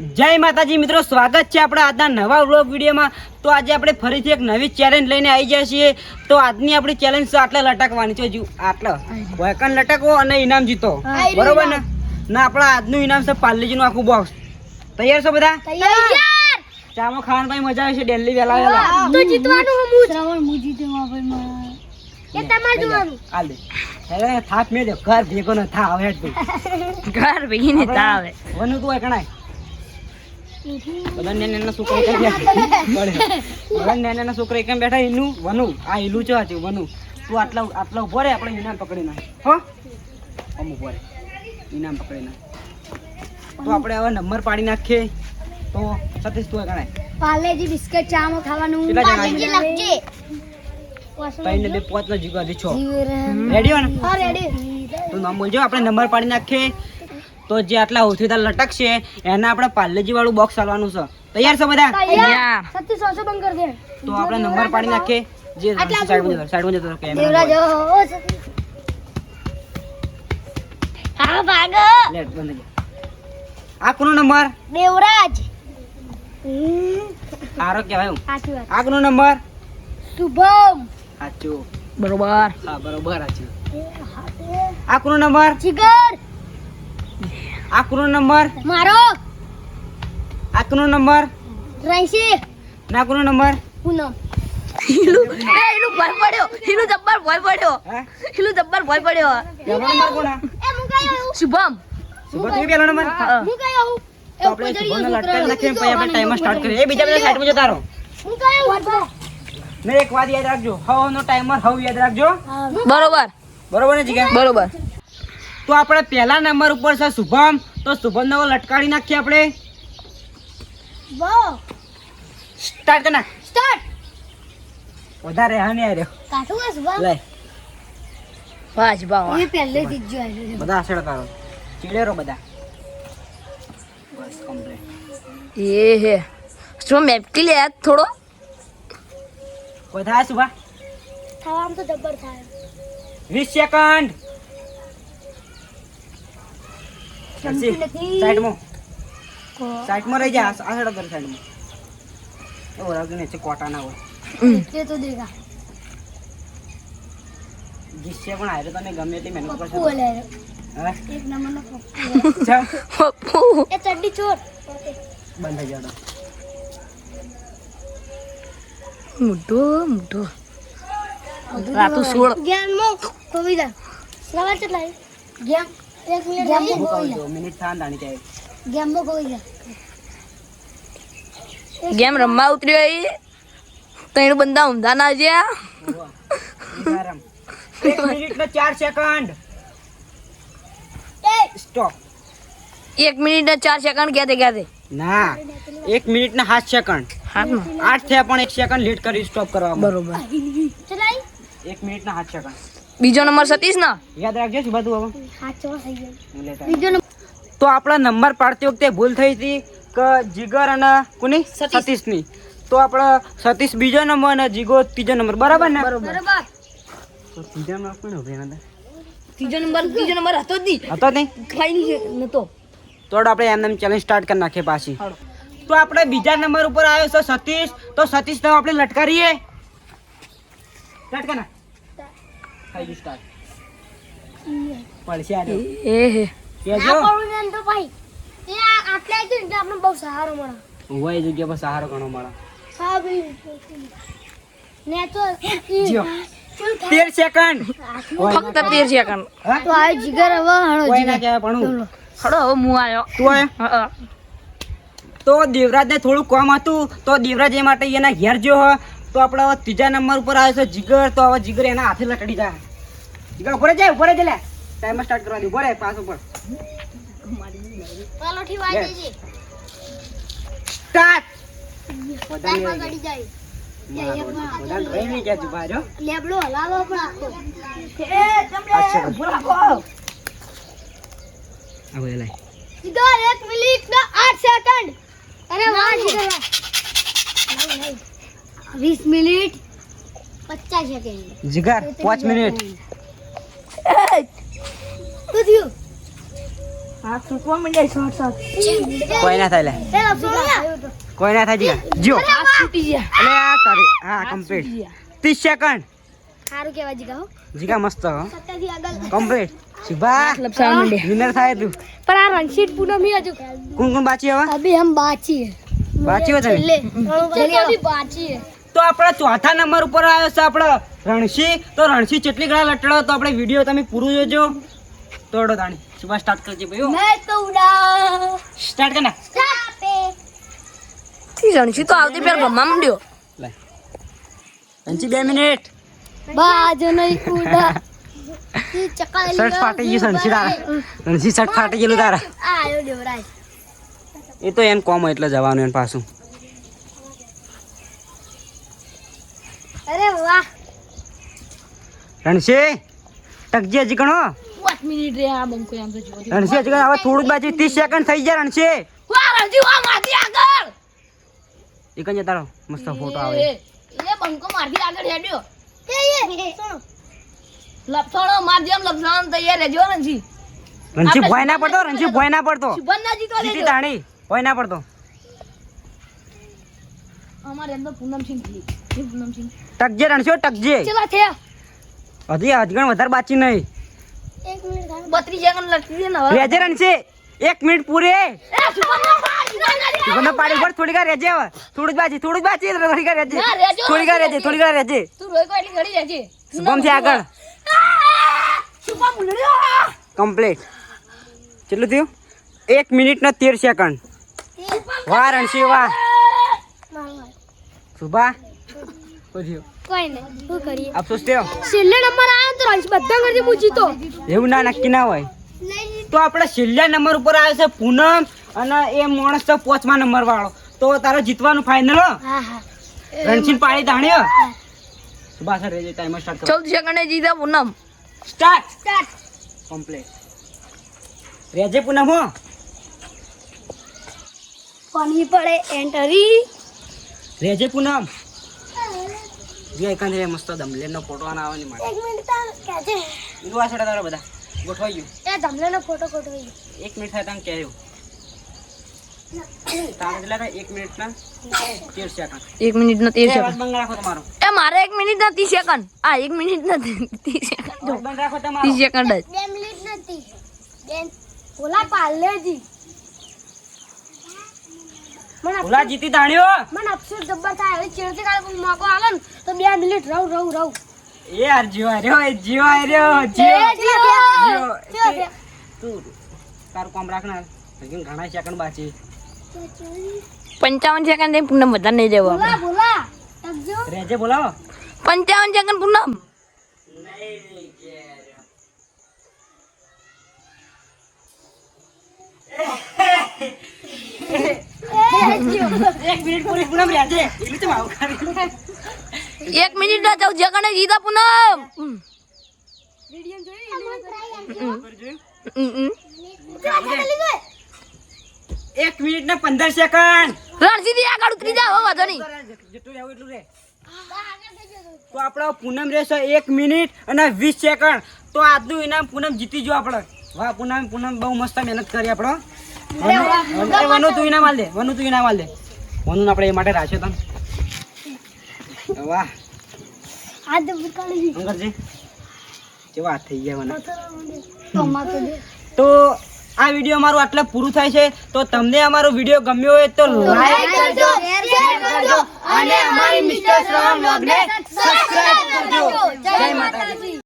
જય માતાજી મિત્રો સ્વાગત છે આપણા આજના નવા વ્લોગ વિડીયોમાં. તો આજે આપણે ફરીથી એક નવી ચેલેન્જ લઈને આવી જઈએ છીએ. તો આજની આપણી ચેલેન્જ છે આટલા લટકવાની છે હજુ. આટલા. વેકન લટકો અને ઇનામ જીતો. બરોબર ને? ના. આપણા આજનું ઇનામ છે પાર્લીજીનું આખું બોક્સ તૈયાર છો બધા? ચામો ચામાં ખાવાની ભાઈ મજા આવે છે ડેલી વેલા વેલા તો જીતવાનું હું મુજ. શ્રવણ મુજ જીતવા ભાઈ એ તમાર જોવાનું. આલે. હવે થાપ મેં દે ઘર ભેગો ન થા હવે હેડ ભાઈ ઘર થાવે. વનુ તું હોય કણાય બધા નાના નાના છોકરા એકમ બેઠા બળે. બધા નાના નાના છોકરા એકમ બેઠા એનું વનુ. આ ઈલું છે હાચું વનુ. તું આટલા આટલા ઊભો રે આપણે ઇનામ પકડી નાખ. હો? આમ ઊભો રે. ઇનામ પકડી નાખ. તો આપણે હવે નંબર પાડી નાખીએ. તો સતીશ તું ગણાય ખાવાનું? લખજે. ત્રણ બે પાંચ નો જીગો હજી છો. જીવરે રેડી હો ને? હા રેડી તું નામ બોલજો આપણે નંબર પાડી નાખીએ. તો જે આટલા ઓછીદાર લટકશે એના આપણે પાર્લેજી વાળું બોક્સ ચાલવાનું છે. તૈયાર છો બધા? તૈયાર. સત્તી સોસો બંધ કર દે. તો આપણે નંબર પાડી નાખીએ. જે સાઈડમાં જતો સાઈડમાં જતો કેમેરા દેવરાજ ઓ સત્તી હા ભાગ. લેટ બંધ આ કોનો નંબર? દેવરાજ. આરો કહેવાય હું. આ કોનો નંબર? શુભમ. સાચું. બરોબર. હા બરોબર સાચું. આ કોનો નંબર? જીગર. આ નંબર? મારો. આ નંબર? રણસી ના નંબર? પૂનમ હિલું એ હિલું ભય પડ્યો. હિલું જબ્બર ભય પડ્યો. હે? જબ્બર ભય પડ્યો. પહેલો નંબર કોનો? એ હું કઈ આવું? શુભમ. તું પહેલો નંબર? હા. હું. કઈ આવું? તો આપણે લટકાવી નાખીએ પછી આપણે ટાઈમર સ્ટાર્ટ કરીએ. એ બીજા બધા સાઈડમાં જતા રહો હું કઈ ને એક વાત યાદ રાખજો. હવ નો ટાઈમર હવ યાદ રાખજો. બરોબર. બરોબર ને જીગા? બરોબર. તો આપણે પહેલા નંબર ઉપર છે શુભમ. તો શુભમ નવો લટકાવી નાખીએ આપણે. બો. સ્ટાર્ટ કરી નાખ. સ્ટાર્ટ વધારે હા નહીં આવ્યો કાઠું બસ બા લે વાજ બાવા એ પહેલે થી જ જોયેલું બધા આસળ કરો ચીડેરો બધા. બસ કમ્પ્લીટ એ હે. શું મેપકી લે થોડો? કોઈ શુભા? તો થાય. વીસ સેકન્ડ ગમતી નથી. સાઈડમાં. સાઈડમાં રહી જા આ સાઈડ પર સાઈડમાં. એવું રાખજો ને કોટા હોય તે તો દેખા. જીસશે પણ હારે તને ગમે તે મહેનત કરશે ઓલે એક નંબર પપ્પુ પપ્પુ. એ ચડ્ડી ચોર બંધ થઈ જાવ મોટો મોટો રાતું સોળ. ગેમ કવિતા ચટલા ગેમ. એક મિનિટ ગેમ મિનિટ રમવા ઉતર્યો એ ત્રણ બંદા ઊંધા ના જ્યાં. એક મિનિટ ને ચાર સેકન્ડ સ્ટોપ એક મિનિટ ને ચાર સેકન્ડ ક્યાં ક્યાં ના એક મિનિટ ને સાત સેકન્ડ હા આઠ થયા પણ એક સેકન્ડ લેટ કરી સ્ટોપ કરવા બરોબર એક મિનિટ ને સાત સેકન્ડ બીજો નંબર સતીશ ના યાદ રાખજો શું બધું હવે. તો આપણા નંબર પાડતી વખતે ભૂલ થઈ હતી કે જીગર અને કોની? સતીશની. તો આપણે સતીશ બીજો નંબર અને જીગો ત્રીજો નંબર. બરાબર ને? બરાબર. તો ત્રીજા નંબર કોણ ઊભી હતા ત્રીજો નંબર ત્રીજો નંબર હતો જ નહીં. હતો નહીં? ખાઈ નતો. તો આપણે એમ એમ ચેલેન્જ સ્ટાર્ટ કરી નાખીએ પાછી. તો આપણે બીજા નંબર ઉપર આવ્યો છે સતીશ. તો સતીશ તો આપણે લટકારીએ. નાખ થઈ ગયું સ્ટાર્ટ પડશે આ એ હે. કહેજો પડું તો ભાઈ એ આટલે આવી ને આપણે બહુ સહારો મળે. હોય જગ્યા પર સહારો ઘણો મળે. હા ભાઈ ને તો જીઓ. તેર સેકન્ડ ફક્ત તેર સેકન્ડ તો આ જીગર હવે હણો કોઈ કહેવાય ભણું હડો હવે હું આવ્યો તું આયા? તો દેવરાજને થોડું કામ હતું તો દેવરાજ એ માટે એના ઘેર જો હ. તો આપણે હવે ત્રીજા નંબર ઉપર આવે છે જીગર તો હવે જીગર એના હાથે લટડી જાય. જીગર ઉપર જાય ઉપર જ લે. ટાઈમ સ્ટાર્ટ કરવા દે ઉપર પાસ ઉપર. ચાલો ઠી વાગી. સ્ટાર્ટ જાય રહી લેબડો હલાવો પણ આખો. જીગર મિનિટ સેકન્ડ અરે વાહ જીગર વીસ મિનિટ. પચાસ સેકન્ડ. જીગર પાંચ મિનિટ. શું થયું હાથ સૂકવા માંડ્યા શોર્ટ શોર્ટ કોઈ ના થાય લે. કોઈ ના થાય જીગા જો હાથ છૂટી ગયા. એટલે આ તારે હા કમ્પ્લીટ ત્રીસ સેકન્ડ. સારું કહેવાય જીગા હો. જીગા મસ્ત હો. આગળ. કમ્પ્લીટ વિનર થાય તું. પણ આ રણછીડ પૂનમ હી હજુ. કોણ કોણ બાચી હવે? અભી હમ બાચી બાચી હો તમે લે બાચી હે. તો આપણે ચોથા નંબર ઉપર આવ્યો છે આપણે રણસી તો રણસી કેટલી ઘણા લટડો તો આપણે વીડિયો તમે પૂરું જોજો. તોડો તાણી. સુબહ સ્ટાર્ટ કરજે ભાઈ મેં તો ઉડા સ્ટાર્ટ કરના સ્ટાર્ટ રણજી તો આવતી પેર રમવા માંડ્યો. લે રણસી બે મિનિટ. બાજ નહીં ઉડા શર્ટ ફાટી ગયું રણસી તારા. રણસી શર્ટ ફાટી ગયેલું તારા. એ તો એમ કોમ હોય એટલે જવાનું એમ પાછું. અરે વાહ. રણસી ટકજે હજી ગણો પાંચ મિનિટ રે આ બંકો આમ તો જોવા રણસી હજી હવે થોડું જ બાજુ ત્રીસ સેકન્ડ થઈ જાય રણસી વાહ રણજી વાહ મારથી આગળ. એક જ તારો મસ્ત ફોટો આવે. એ બંકો મારથી આગળ હેડ્યો. કે એ. સુનો લપસણો માર જેમ લપસણ તૈયાર રહેજો રણજી રણસી ભોય ના પડતો રણસી ભોય ના પડતો. જીતો જીતી તાણી ભોય ના પડતો. અમારે અંદર પૂનમસિંહ એ પૂનમસિંહ ટકજે ચલા હજી હજગણ વધારે બાચી નહીં. એક મિનિટ બત્રીસ સેકન્ડ લટકી દે ને રેજે રણશે એક મિનિટ પૂરી. ના પાડ પર થોડી વાર રેજે હવે. થોડું જ બાચી થોડું જ બાચી થોડી વાર રેજે. થોડી વાર રેજે. થોડી વાર રેજે. તું રોઈ કો એટલી ઘડી રહેજે શુભમ છે આગળ? શુભમ કમ્પ્લીટ કેટલું થયું? એક મિનિટ ને તેર સેકન્ડ વાહ રણસી વાહ. સુભા? એવું ના નક્કી ના હોય. તો આપણે છેલ્લા નંબર ઉપર આવે છે પૂનમ અને એ માણસ છે પાંચમા નંબર વાળો. તો તારે જીતવાનું ફાઇનલ હો? હા હા. રણસીન પાડી ધાણ્યો સુભા રેજે ટાઈમર સ્ટાર્ટ ચૌદ સેકન્ડે જીતા પૂનમ. સ્ટાર્ટ સ્ટાર્ટ કમ્પ્લીટ રેજે પૂનમ હો? પાણી પડે એન્ટરી રેજે પૂનમ. જે એકાંત રે મસ્ત દમલેનો ફોટો આના આવવાની માટે એક મિનિટ તાર કેજે. ઈદવા છોડા તારા બધા. ગોઠવાઈ ગયું. એ ધમલેનો ફોટો કોટવાઈ એક મિનિટ થાય તમે કહેજો તારે એક મિનિટ ના તેર સેકન્ડ એક મિનિટ ને ત્રીસ એ સેકન્ડ બંધ રાખો તમારો. એ મારે એક મિનિટ ના ત્રીસ સેકન્ડ આ એક મિનિટ ના ત્રીસ સેકન્ડ બંધ રાખો ત્રીસ સેકન્ડ બે મિનિટ નથી બેન ઓલા પાર્લેજી. ઓલા જીતી તાણ્યો મને અફસોસ જબ્બર થાય. હવે ચેડતી કાલે કોઈ મોકો આલે ને? તો બે મિનિટ રહું રહું રહું. એ યાર જીવા રહ્યો એ જીવા રહ્યો જીવા. જીવો. તું તારું કામ રાખના લગીન ઘણા સેકન્ડ બાકી. પંચાવન સેકન્ડથી પૂનમ વધારે નહીં જવા બોલા બોલા. રેજે બોલાવો. પંચાવન સેકન્ડ પૂનમ. એક મિનિટ પૂરી પૂનમ રેજે એટલું તો આવું કરી. એક મિનિટ ના ચૌદ સેકન્ડ જીતા પૂનમ. વિડિયો જોઈ. એક મિનિટ ને પંદર સેકન્ડ. રણજીતજી આગળ ઉતરી જાવ હવે વાંધો નહીં. જેટલું રહેવું એટલું રે. તો આપણો પૂનમ રહેશે એક મિનિટ અને વીસ સેકન્ડ. તો આજનું ઇનામ પૂનમ જીતી જો આપણે વાહ પૂનમ પૂનમ બહુ મસ્ત મહેનત કરી આપણો વનુ- તું ઇનામ આલ દે વનુ તું ઇનામ આલ. દે વનુ આપણે એ માટે રાખ્યો તને. વાહ. હાથ બુકાળી અંગરજી કેવા હાથ થઈ ગયા મને. દે તો આ વીડિયો અમારું આટલે પૂરું થાય છે. તો તમને અમારો વીડિયો ગમ્યો હોય તો લાઈક કરજો શેર કરજો અને અમારી મિસ્ટર શ્રવણ વ્લોગને સબસ્ક્રાઇબ